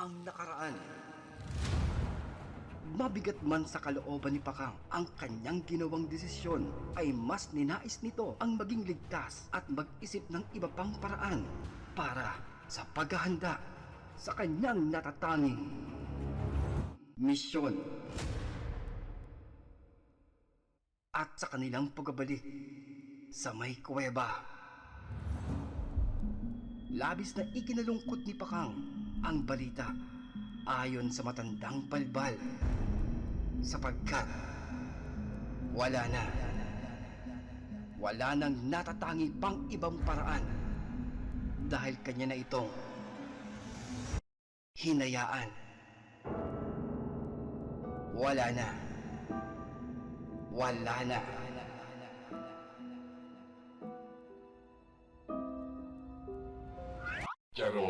ang nakaraan. Mabigat man sa kalooban ni Pakang, ang kanyang ginawang desisyon ay mas ninais nito ang maging ligtas at mag-isip ng iba pang paraan para sa paghahanda sa kanyang natatanging misyon. At sa kanilang pagbabalik sa may kuweba. Labis na ikinalungkot ni Pakang ang balita ayon sa matandang balbal sapagkat wala na. Wala nang natatangi pang ibang paraan dahil kanya na itong hinayaan. Wala na. Wala na. Charot!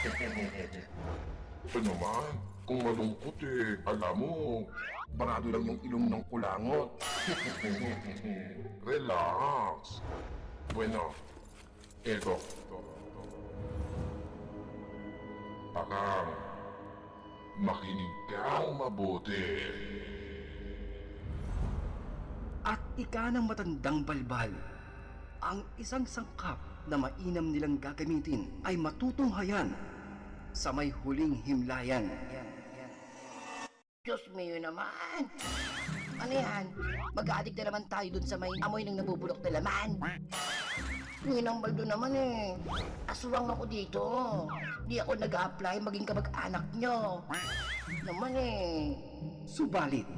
Ito naman, kung malungkot eh, alam mo, barado lang yung ilong ng kulangot. Relax. Bueno, eto. Pakang, makinig kang mabuti. At ika ng matandang balbal, ang isang sangkap na mainam nilang gagamitin ay matutunghayan sa may huling himlayan. Diyos yun naman. Ano yan? Mag-addict na naman tayo dun sa may amoy ng nabubulok na laman. Ang baldo naman eh. Aswang ako dito. Di ako nag-a-apply maging kamag-anak nyo. Naman eh. Subalit,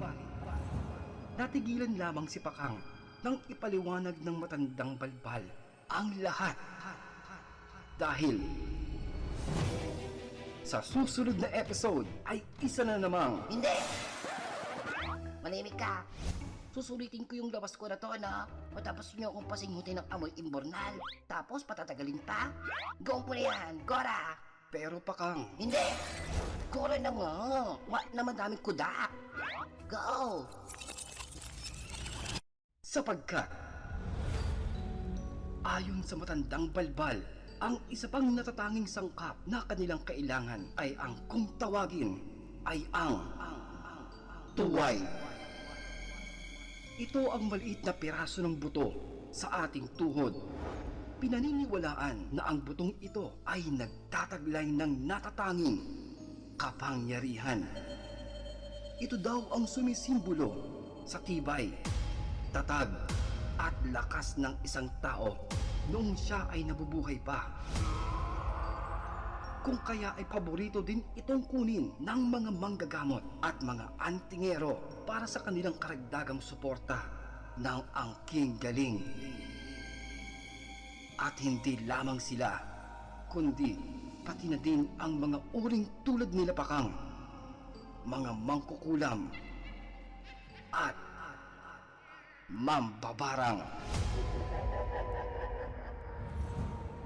natigilan lamang si Pakang nang ipaliwanag ng matandang balbal ang lahat. Dahil sa susunod na episode ay isa na namang Hindi! Manimik ka. Susulitin ko yung labas ko na to na matapos nyo akong pasingutin ng amoy imbornal. Tapos patatagalin pa? Gawin ko na yan, Gora! pero Pakang Hindi! Gora na nga! Wa na madaming kuda! Go! sapagkat ayon sa matandang balbal ang isa pang natatanging sangkap na kanilang kailangan ay ang kung tawagin ay ang tuway. Ito ang maliit na piraso ng buto sa ating tuhod. Pinaniniwalaan na ang butong ito ay nagtataglay ng natatanging kapangyarihan. Ito daw ang sumisimbolo sa tibay, tatag at lakas ng isang tao noong siya ay nabubuhay pa. Kung kaya ay paborito din itong kunin ng mga manggagamot at mga antingero para sa kanilang karagdagang suporta ng angking galing. At hindi lamang sila, kundi pati na din ang mga uring tulad nila Pakang, mga mangkukulam, at mambabarang.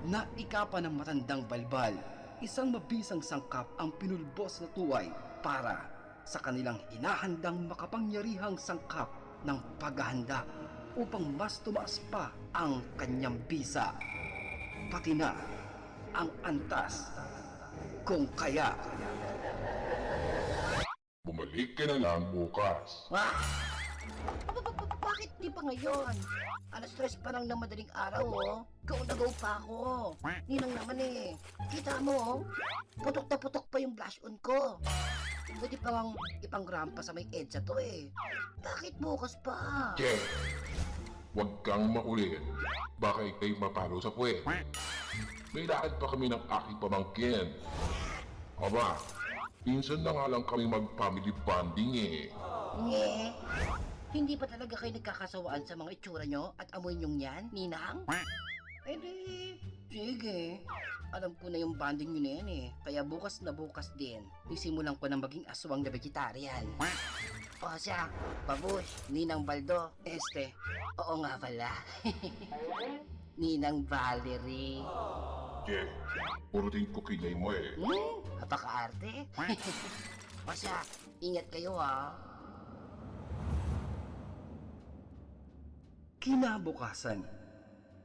Na ikapa ng matandang balbal, isang mabisang sangkap ang pinulbos na tuway para sa kanilang hinahandang makapangyarihang sangkap ng paghahanda upang mas tumaas pa ang kanyang bisa. Pati na ang antas. Kung kaya, Bumalik ka na lang bukas. Wah! Ba- ba- ba- Bakit di pa ngayon? Alas stress pa lang ng madaling araw, oh. Go na go pa ako. Ninang naman eh. Kita mo, oh. Putok na putok pa yung blush on ko. Pwede pa ngang ipangrampa sa may EDSA to eh. Bakit bukas pa? Che, huwag kang maulit. Baka ikay mapalo sa puwet. May lakad pa kami ng aking pamangkin. Aba, minsan na nga lang kami mag-family bonding eh. Nge? Hindi pa talaga kayo nagkakasawaan sa mga itsura nyo at amoy nyong yan, Ninang? Eh di, sige. Alam ko na yung banding nyo na yan eh. Kaya bukas na bukas din, isimulan ko na maging aswang na vegetarian. O siya, babush, Ninang Baldo, este, oo nga pala. Ninang Valerie. Che, puro din ko kinay mo eh. Hmm, napaka-arte. o siya, ingat kayo ah. Kinabukasan,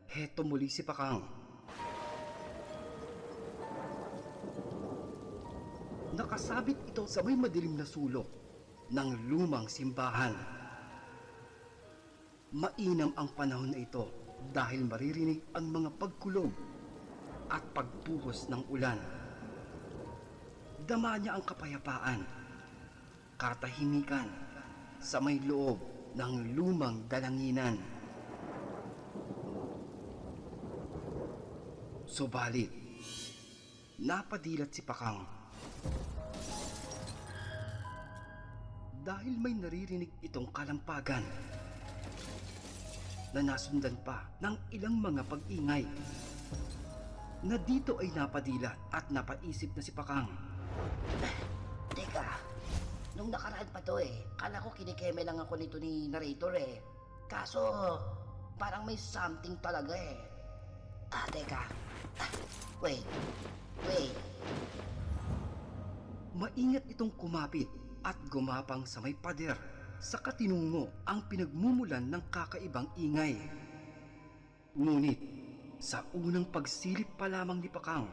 heto muli si Pakang. Nakasabit ito sa may madilim na sulok ng lumang simbahan. Mainam ang panahon na ito dahil maririnig ang mga pagkulog at pagbuhos ng ulan. Dama niya ang kapayapaan, katahimikan sa may loob ng lumang dalanginan. Subalit, napadilat si Pakang. Dahil may naririnig itong kalampagan na nasundan pa ng ilang mga pag-ingay na dito ay napadilat at napaisip na si Pakang. Teka, nung nakaraan pa to eh, kala ko kinikeme lang ako nito ni narrator eh. Kaso, parang may something talaga eh. Ah, teka. Wait, wait. Maingat itong kumapit at gumapang sa may pader sa katinungo ang pinagmumulan ng kakaibang ingay. Ngunit sa unang pagsilip pa lamang ni Pakang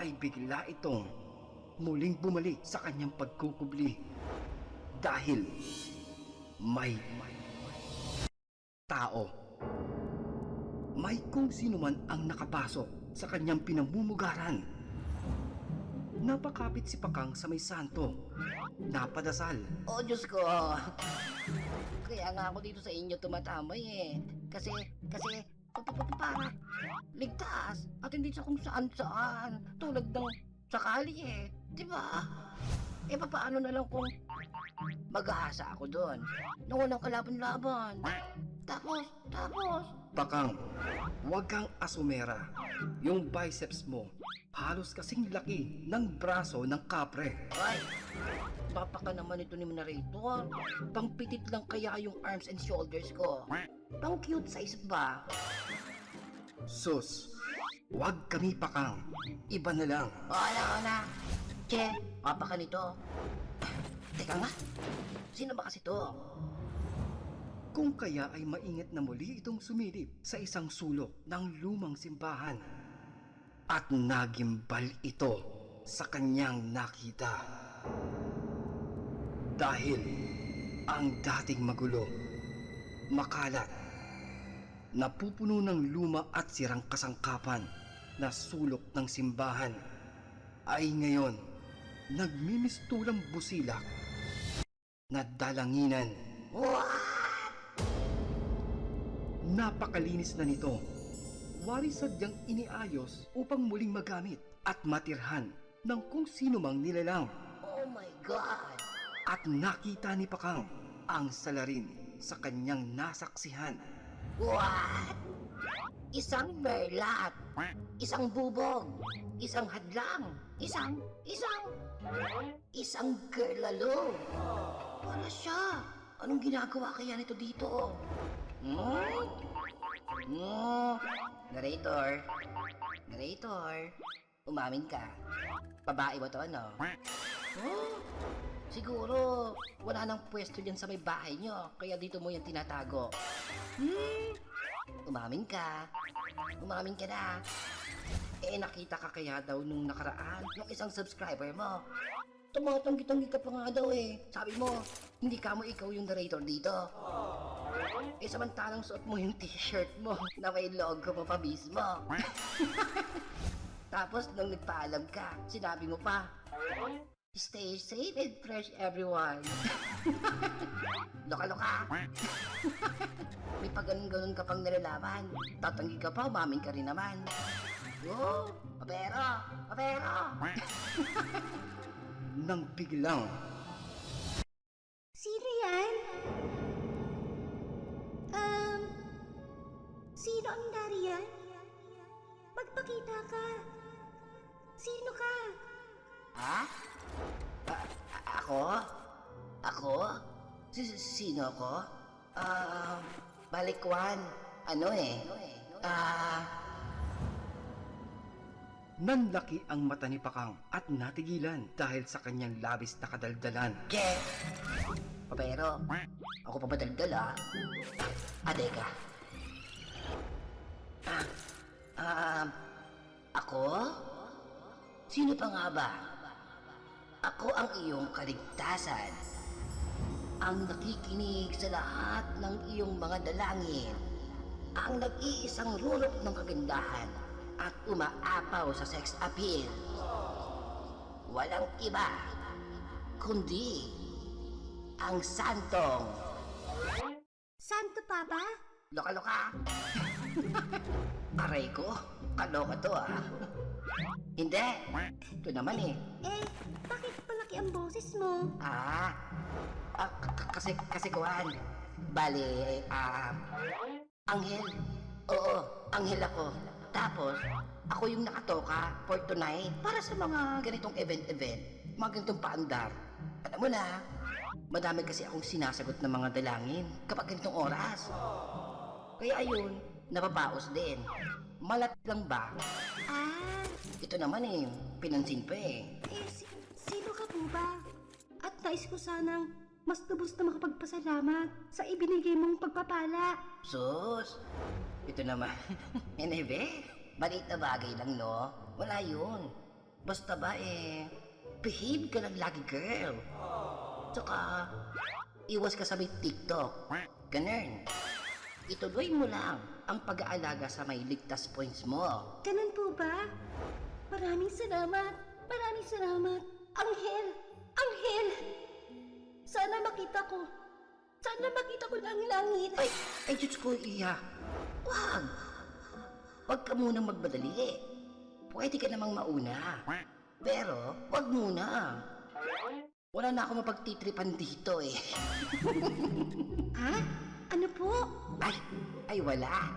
ay bigla itong muling bumalik sa kanyang pagkukubli dahil may tao. May kung sino man ang nakapasok sa kanyang pinamumugaran Napakapit si Pakang sa may santo. Napadasal. Oh, Diyos ko. Kaya nga ako dito sa inyo tumatambay eh. Kasi, kasi, pa- pa- pa- para ligtas at hindi sa kung saan saan. Tulad ng sakali eh. Di ba? Eh, paano na lang kung mag-aasa ako doon? Nung walang kalaban-laban. Tapos, tapos, Pakang, huwag kang asumera. Yung biceps mo, halos kasing laki ng braso ng kapre. ay, papaka naman ito ni narrator. Pangpitit lang kaya yung arms and shoulders ko. Pang cute size ba? Sus, huwag kami pakang. Iba na lang. Wala ko na. Che, papa ka nito. Teka nga, sino ba kasi to? Kung kaya ay maingat na muli itong sumilip sa isang sulok ng lumang simbahan. At nagimbal ito sa kanyang nakita. Dahil ang dating magulo, makalat, napupuno ng luma at sirang kasangkapan na sulok ng simbahan ay ngayon nagmimistulang busilak na dalanginan. Napakalinis na nito. Wari sadyang iniayos upang muling magamit at matirhan ng kung sino mang nilalang. Oh my God! At nakita ni Pakang ang salarin sa kanyang nasaksihan. What? Isang merlat, isang bubog, isang hadlang, isang, isang, isang girlalo. Wala siya. Anong ginagawa kaya nito dito? Hmm? Hmm? Narrator. Narrator. Umamin ka. Babae ba to ano? Oh, siguro wala nang pwesto dyan sa may bahay nyo, kaya dito mo yan tinatago. Hmm? Umamin ka. Umamin ka na. Eh, nakita ka kaya daw nung nakaraan ng isang subscriber mo. Tumatanggi-tanggi ka pa nga daw eh. Sabi mo, hindi ka mo ikaw yung narrator dito. Eh, samantalang suot mo yung t-shirt mo na may logo mo pa mismo. Tapos, nung nagpaalam ka, sinabi mo pa, Stay safe and fresh, everyone. Loka-loka. May pag ganun-ganun ka pang nilalaman. Tatanggi ka pa, umamin ka rin naman. Oh, papero, papero. Nang biglang Sino yan? Um, sino ang nariyan? Magpakita ka. Sino ka? Ha? A- a- ako? Ako? Si- sino ako? Ah, balikwan. Ano eh? Ah, nanlaki ang mata ni Pakang at natigilan dahil sa kanyang labis na kadaldalan. Che! Papero, ako pa ba daldal ah? Ah. Ah, ah, ako? Sino pa nga ba? Ako ang iyong kaligtasan. Ang nakikinig sa lahat ng iyong mga dalangin. Ang nag-iisang rulok ng kagandahan at umaapaw sa sex appeal. Walang iba, kundi ang santong Santo Papa? Loka-loka! Aray ko, kaloka to ah. Hindi, ito naman eh. Eh, bakit palaki ang boses mo? Ah, ah, k- kasi, kasi kuhan. Bale, ah, anghel. Oo, anghel ako. Tapos, ako yung nakatoka for tonight para sa mga ganitong event-event. Mga ganitong paandar. Alam mo na, madami kasi akong sinasagot ng mga dalangin kapag ganitong oras. Kaya ayun, napapaos din. Malat lang ba? Ah, Ito naman eh, pinansin pa eh. eh, si- sino ka po ba? At nais ko sanang mas lubos na makapagpasalamat sa ibinigay mong pagpapala. Sus! Ito naman. Enebe, maliit na bagay lang, no? Wala yun. Basta ba eh, behave ka lang lagi, girl. Tsaka, iwas ka sa may TikTok. Ganun. Ituloy mo lang ang pag-aalaga sa may ligtas points mo. Ganun po ba? Maraming salamat. Maraming salamat. Anghel! Anghel! Sana makita ko. Sana makita ko ng langit. Ay, ay, Diyos ko, Iya. Wag. Wag ka munang magmadali. Pwede ka namang mauna. Pero, wag muna. Wala na ako mapagtitripan dito eh. Ha? Ano po? Ay, ay wala.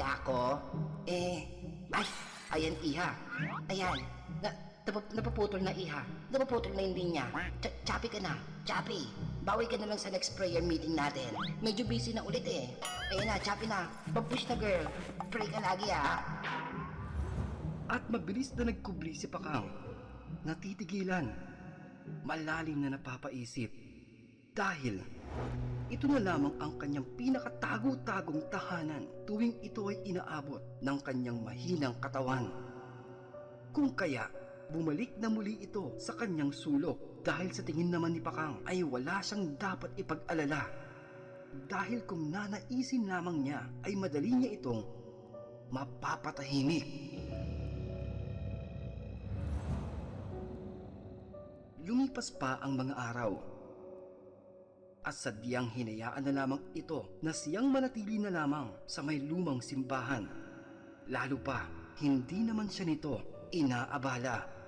Kako, eh, ay, ayan iha. Ayan, na, napap- napuputol na iha. Napuputol na yung linya. Ch- chappy ka na, chappy. Bawi ka na lang sa next prayer meeting natin. Medyo busy na ulit eh. Ayan na, chappy na. Papush na girl. Pray ka lagi ah. At mabilis na nagkubli si Pakang. Natitigilan. Malalim na napapaisip. Dahil ito na lamang ang kanyang pinakatago-tagong tahanan tuwing ito ay inaabot ng kanyang mahinang katawan. Kung kaya, bumalik na muli ito sa kanyang sulok dahil sa tingin naman ni Pakang ay wala siyang dapat ipag-alala. Dahil kung nanaisin lamang niya ay madali niya itong mapapatahimik. Lumipas pa ang mga araw. At sadyang hinayaan na lamang ito na siyang manatili na lamang sa may lumang simbahan. Lalo pa, hindi naman siya nito inaabala.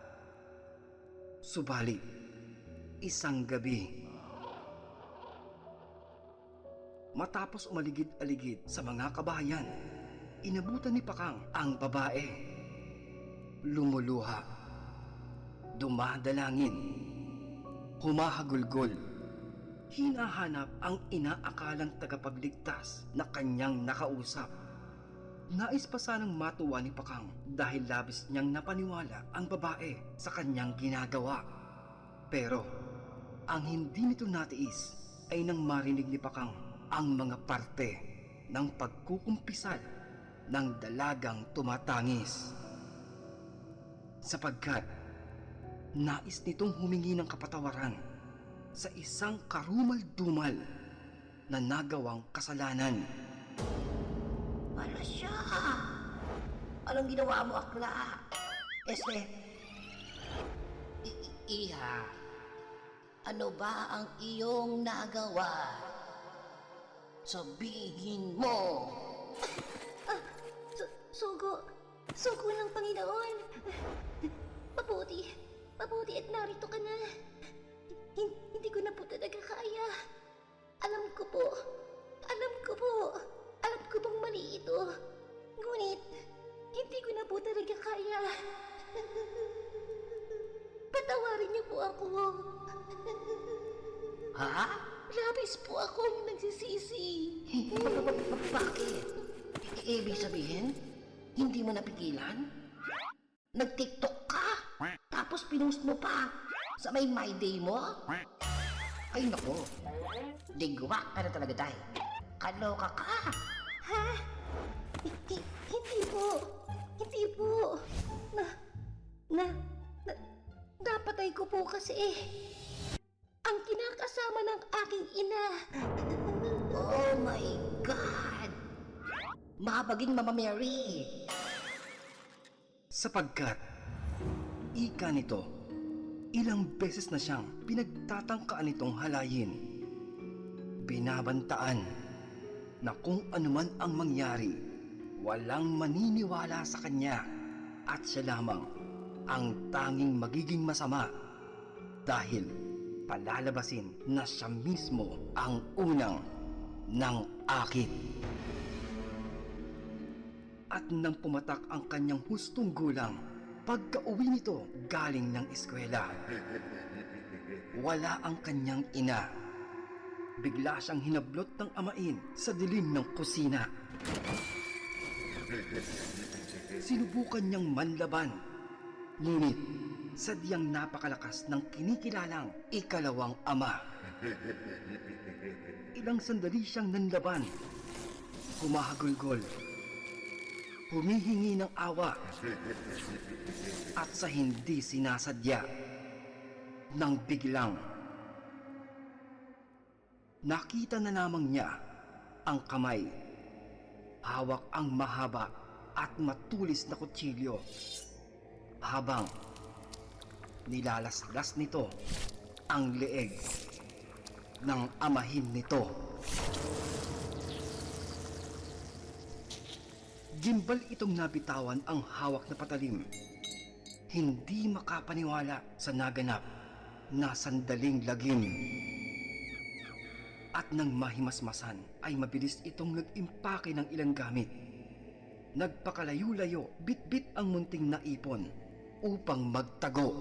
Subalit, isang gabi, matapos umaligid-aligid sa mga kabahayan, inabutan ni Pakang ang babae. Lumuluha, dumadalangin, humahagulgol, hinahanap ang inaakalang tagapagligtas na kanyang nakausap. Nais pa sanang matuwa ni Pakang dahil labis niyang napaniwala ang babae sa kanyang ginagawa. Pero, ang hindi nito natiis ay nang marinig ni Pakang ang mga parte ng pagkukumpisal ng dalagang tumatangis. Sapagkat, nais nitong humingi ng kapatawaran sa isang karumal-dumal na nagawang kasalanan. Wala siya. Anong ginawa mo, akla? Este, I- I- Iha, ano ba ang iyong nagawa? Sabihin mo. Ah, su- sugo. Sugo ng Panginoon. Mabuti. Mabuti at narito ka na. Hin- hindi ko na po talaga ako. Ha? Labis po akong nagsisisi. Ba- ba- ba- Bakit? Ibig sabihin, hindi mo napigilan? Nag-tiktok ka? Tapos pinost mo pa sa may My Day mo? Ay nako, digwa ka na talaga tayo. Kaloka ka. Ha? Hindi, hindi po. Hindi po. Na, na napatay ko po kasi ang kinakasama ng aking ina. Oh my God! Mahabagin Mama Mary! sapagkat ika nito ilang beses na siyang pinagtatangkaan nitong halayin binabantaan na kung anuman ang mangyari walang maniniwala sa kanya at siya lamang ang tanging magiging masama dahil palalabasin na siya mismo ang unang ng akit at nang pumatak ang kanyang hustong gulang pagka-uwi nito galing ng eskwela. Wala ang kanyang ina. Bigla siyang hinablot ng amain sa dilim ng kusina. Sinubukan niyang manlaban. Ngunit sadyang napakalakas ng kinikilalang ikalawang ama. Ilang sandali siyang nanlaban. Humahagulgol humihingi ng awa at sa hindi sinasadya nang biglang nakita na lamang niya ang kamay hawak ang mahaba at matulis na kutsilyo habang nilalaslas nito ang leeg ng amahin nito. Gimbal itong nabitawan ang hawak na patalim. Hindi makapaniwala sa naganap na sandaling lagim. At nang mahimasmasan ay mabilis itong nag-impake ng ilang gamit. Nagpakalayo-layo, bit-bit ang munting naipon upang magtago.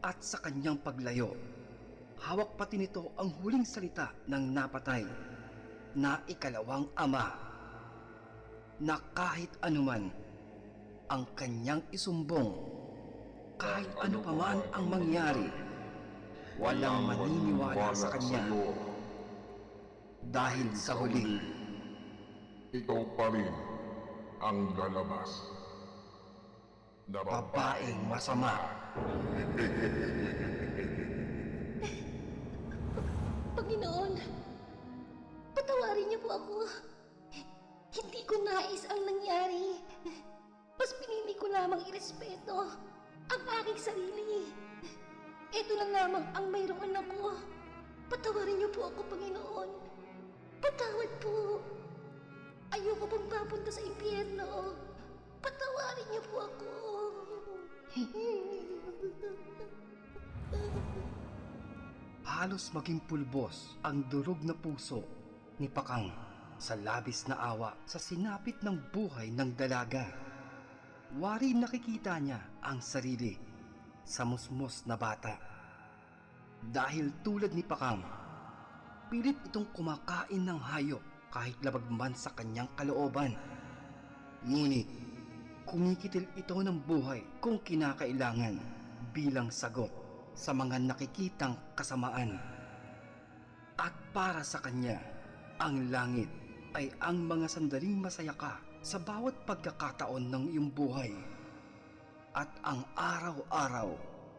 At sa kanyang paglayo, hawak pati nito ang huling salita ng napatay na ikalawang ama na kahit anuman ang kanyang isumbong, kahit ano pa man ang mangyari, walang maniniwala sa kanya. Dahil sa huli, Ikaw pa rin ang lalabas. Na babaeng masama. Panginoon, patawarin niyo po ako. Hindi ko nais ang nangyari. Mas pinili ko lamang irespeto ang aking sarili. Ito na lamang ang mayroon ako. Patawarin niyo po ako, Panginoon. Patawad po. Ayoko pong papunta sa impyerno. Patawarin niyo po ako. Halos maging pulbos ang durog na puso ni Pakang sa labis na awa sa sinapit ng buhay ng dalaga. Wari nakikita niya ang sarili sa musmos na bata. Dahil tulad ni Pakang, pilit itong kumakain ng hayop kahit labag man sa kanyang kalooban. Ngunit, kumikitil ito ng buhay kung kinakailangan bilang sagot sa mga nakikitang kasamaan. At para sa kanya, ang langit ay ang mga sandaling masaya ka sa bawat pagkakataon ng iyong buhay. At ang araw-araw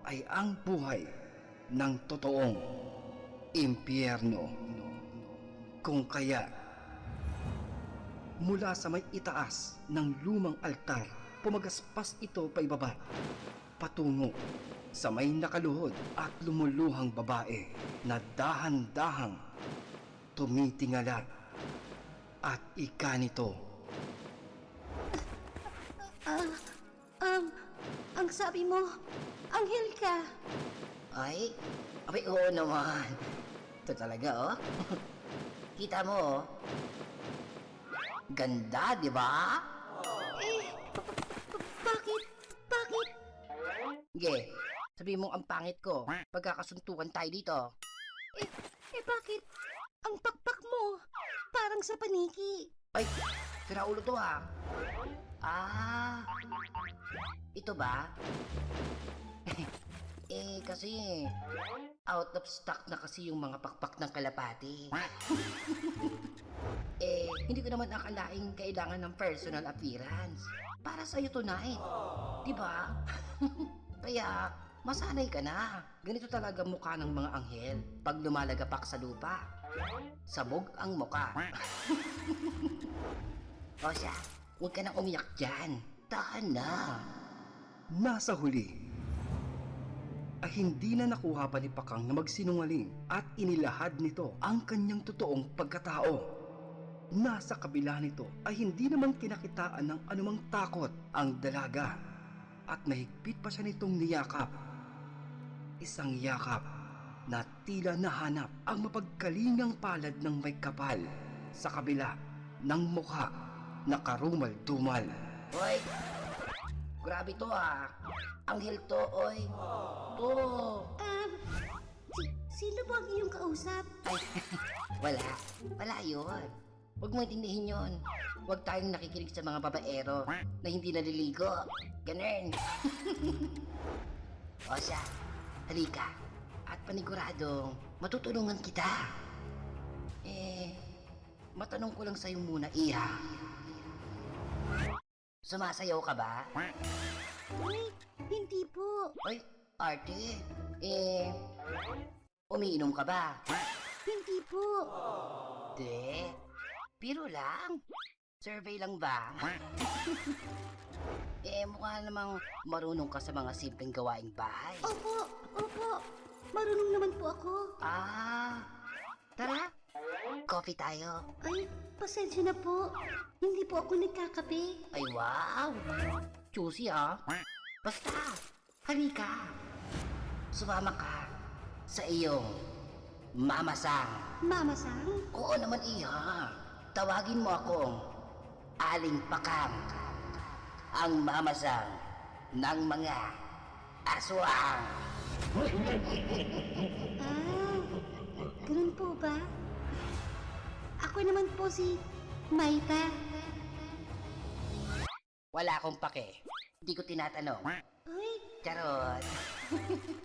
ay ang buhay ng totoong impyerno. Kung kaya, mula sa may itaas ng lumang altar, pumagaspas ito pa ibaba, patungo sa may nakaluhod at lumuluhang babae na dahan-dahang tumitingala at ika nito Ah, um, ang sabi mo, anghel ka. Ay, abay oo naman. Ito talaga, oh. Kita mo, oh. Ganda, di ba? Eh, ba- ba- ba- bakit? Bakit? Ge, sabi mo ang pangit ko. Pagkakasuntukan tayo dito. Eh, eh bakit? Ang pakpak mo, parang sa paniki. Ay, sira ulo to ah. Ah, ito ba? eh, kasi out of stock na kasi yung mga pakpak ng kalapati. eh, hindi ko naman akalaing kailangan ng personal appearance. Para sa'yo tonight. Ba? Kaya, Masanay ka na. Ganito talaga mukha ng mga anghel pag lumalagapak sa lupa. Sabog ang muka. o siya, huwag ka nang umiyak dyan. Tahan na. Nasa huli, ay hindi na nakuha pa ni Pakang na magsinungaling at inilahad nito ang kanyang totoong pagkatao. Nasa kabila nito ay hindi naman kinakitaan ng anumang takot ang dalaga at mahigpit pa siya nitong niyakap. Isang yakap na tila nahanap ang mapagkalingang palad ng may kapal sa kabila ng mukha na karumal-dumal. Hoy! Grabe to ah. Anghel to, oy. To. Um, si, sino po ang iyong kausap? Ay, wala. Wala yun. Huwag mo intindihin yun. Huwag tayong nakikinig sa mga babaero na hindi naliligo. Ganun. o siya, halika. At paniguradong matutulungan kita. Eh, matanong ko lang sa'yo muna, Iha. Sumasayaw ka ba? Ay, hindi po. Ay, arte. Eh, umiinom ka ba? Hindi po. De, biro lang. Survey lang ba? eh, mukha namang marunong ka sa mga simpleng gawaing bahay. Opo, opo. Marunong naman po ako. Ah, tara. Coffee tayo. Ay, pasensya na po. Hindi po ako nagkakape. Ay, wow. Juicy, ah. Basta, halika. Sumama ka sa iyong mamasang. Mama Sang? Oo naman, Iha. Tawagin mo akong Aling Pakang. Ang mamasang ng mga aswang. Ah, ganun po ba? Ako naman po si Maita. Wala akong pake. Hindi ko tinatanong. Ay, Charot.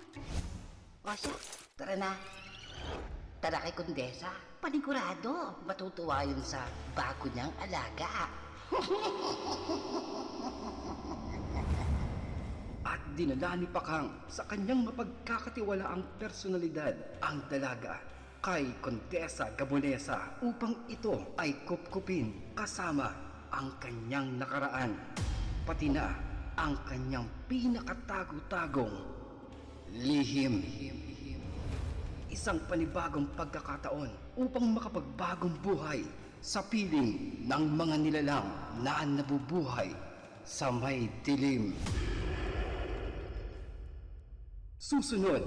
o siya, tara na. Tara kay Kondesa. Panigurado. Matutuwa yun sa bago niyang alaga. at dinala ni Pakang sa kanyang mapagkakatiwalaang personalidad ang dalaga kay Contessa Gabonesa upang ito ay kupkupin kasama ang kanyang nakaraan pati na ang kanyang pinakatago-tagong lihim. Isang panibagong pagkakataon upang makapagbagong buhay sa piling ng mga nilalang na nabubuhay sa may dilim. Susunod,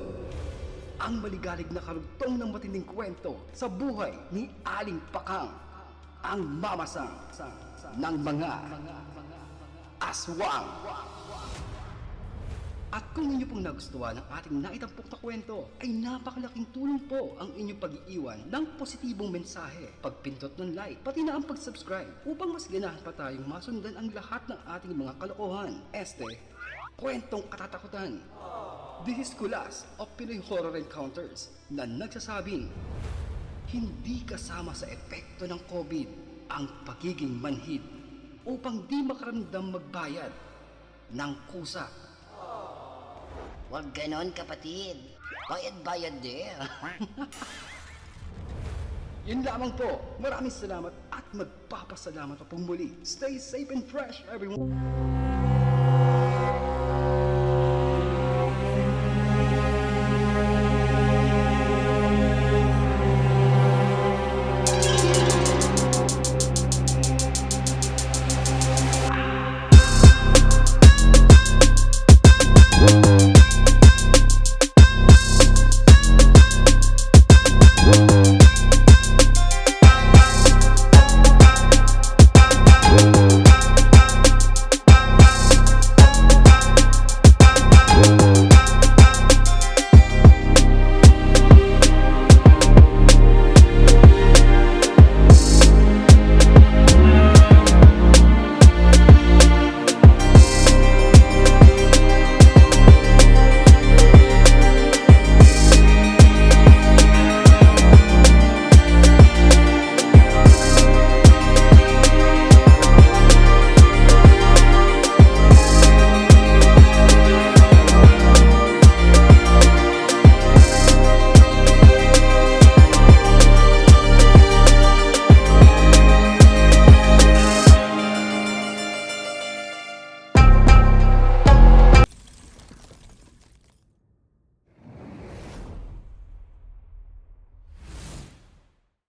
ang maligalig na karugtong ng matinding kwento sa buhay ni Aling Pakang, ang mamasang ng mga aswang. At kung inyo pong nagustuhan ang ating naitampok na kwento, ay napakalaking tulong po ang inyong pag-iiwan ng positibong mensahe, pagpindot ng like, pati na ang pag-subscribe upang mas ganahan pa tayong masundan ang lahat ng ating mga kalokohan. Este, kwentong katatakutan. This is Kulas of Pinoy Horror Encounters na nagsasabing hindi kasama sa epekto ng COVID ang pagiging manhid upang di makaramdam magbayad ng kusa. Huwag ganon, kapatid. Bayad-bayad din. Yun lamang po. Maraming salamat at magpapasalamat pa pong muli. Stay safe and fresh, everyone.